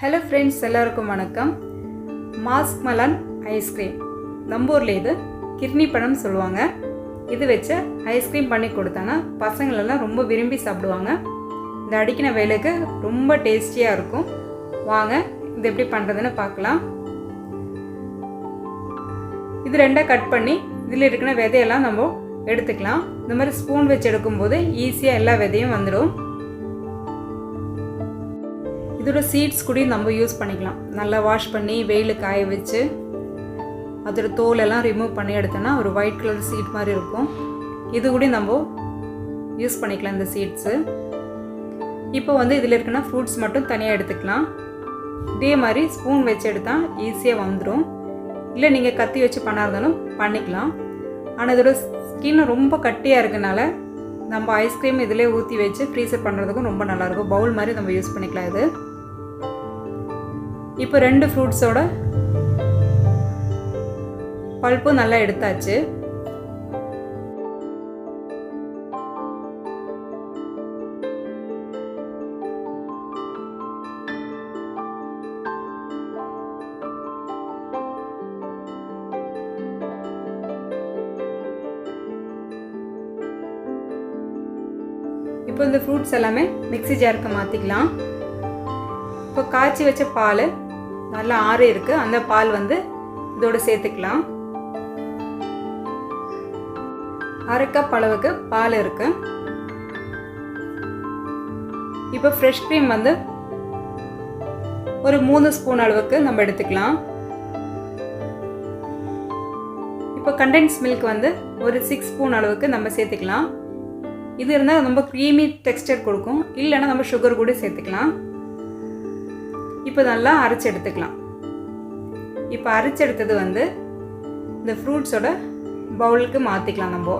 Hello friends எல்லாருக்கும் வணக்கம். Mask மலன் ice cream நம்ம ஊரில் இது கிர்னி பழம் சொல்லுவாங்க. இது வச்சு ஐஸ்கிரீம் பண்ணி கொடுத்தாங்கன்னா பசங்களெல்லாம் ரொம்ப விரும்பி சாப்பிடுவாங்க. இந்த அடிக்கின வேலைக்கு ரொம்ப டேஸ்டியாக இருக்கும். வாங்க இது எப்படி பண்ணுறதுன்னு பார்க்கலாம். இது ரெண்டாக கட் பண்ணி இதில் இருக்கிற விதையெல்லாம் நம்ம எடுத்துக்கலாம். இந்த மாதிரி ஸ்பூன் வச்சு எடுக்கும்போது ஈஸியாக எல்லா விதையும் வந்துடும். இதோட சீட்ஸ் கூட நம்ம யூஸ் பண்ணிக்கலாம். நல்லா வாஷ் பண்ணி வெயில் காய வச்சு அதோட தோலெல்லாம் ரிமூவ் பண்ணி எடுத்தோன்னா ஒரு ஒயிட் கலர் சீட் மாதிரி இருக்கும். இது கூட நம்ம யூஸ் பண்ணிக்கலாம் இந்த சீட்ஸு இப்போ வந்து இதில் இருக்குன்னா ஃப்ரூட்ஸ் மட்டும் தனியாக எடுத்துக்கலாம். இதே மாதிரி ஸ்பூன் வச்சு எடுத்தால் ஈஸியாக வந்துடும் இல்லை நீங்கள் கத்தி வச்சு பண்ணா இருந்தாலும் பண்ணிக்கலாம். ஆனால் இதோட ஸ்கின் ரொம்ப கட்டியாக இருக்கனால நம்ம ஐஸ்கிரீம் இதிலே ஊற்றி வச்சு ஃப்ரீசர் பண்ணுறதுக்கும் ரொம்ப நல்லாயிருக்கும் பவுல் மாதிரி நம்ம யூஸ் பண்ணிக்கலாம் இது. இப்போ ரெண்டு ஃப்ரூட்ஸோட பல்ப்பும் நல்லா எடுத்தாச்சு. இப்போ இந்த ஃப்ரூட்ஸ் எல்லாமே மிக்ஸி ஜாருக்கு மாற்றிக்கலாம் இப்போ காய்ச்சி வச்ச பால் நல்லா ஆறு இருக்குது அந்த பால் வந்து இதோடு சேர்த்துக்கலாம். அரை கப் அளவுக்கு பால் இருக்கு. இப்போ ஃப்ரெஷ் க்ரீம் வந்து ஒரு மூணு ஸ்பூன் அளவுக்கு நம்ம எடுத்துக்கலாம். இப்போ கண்டென்ஸ் மில்க் வந்து ஒரு சிக்ஸ் ஸ்பூன் அளவுக்கு நம்ம சேர்த்துக்கலாம். இது இருந்தால் ரொம்ப க்ரீமி டெக்ஸ்டர் கொடுக்கும். இல்லைன்னா நம்ம சுகர் கூட சேர்த்துக்கலாம். இப்போ நல்லா அரைச்சி எடுத்துக்கலாம். இப்போ அரைச்சி எடுத்தது வந்து இந்த ஃப்ரூட்ஸோட பவுலுக்கு மாற்றிக்கலாம் நம்ம.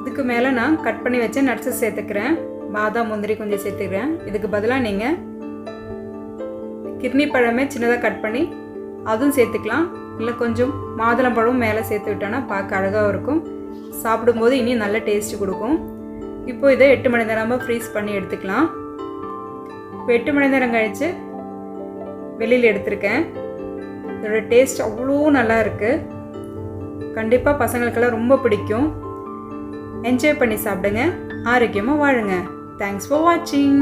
இதுக்கு மேலே நான் கட் பண்ணி வச்ச நட்ஸை சேர்த்துக்கிறேன். பாதாம் முந்திரி கொஞ்சம் சேர்த்துக்கிறேன். இதுக்கு பதிலாக நீங்கள் கிட்னி பழமே சின்னதாக கட் பண்ணி அதுவும் சேர்த்துக்கலாம். இல்லை கொஞ்சம் மாதுளம்பழமும் மேலே சேர்த்து விட்டோன்னா பார்க்க அழகாக இருக்கும். சாப்பிடும்போது இனி நல்ல டேஸ்ட் கொடுக்கும். இப்போ இதை எட்டு மணி நேரமாக ஃப்ரீஸ் பண்ணி எடுத்துக்கலாம். இப்போ எட்டு மணி நேரம் கழித்து வெளியில் எடுத்திருக்கேன். இதோட டேஸ்ட் அவ்வளோ நல்லா இருக்குது கண்டிப்பாக பசங்களுக்கெல்லாம் ரொம்ப பிடிக்கும். என்ஜாய் பண்ணி சாப்பிடுங்க. ஆரோக்கியமாக வாழுங்க. தேங்க்ஸ் ஃபார் வாட்சிங்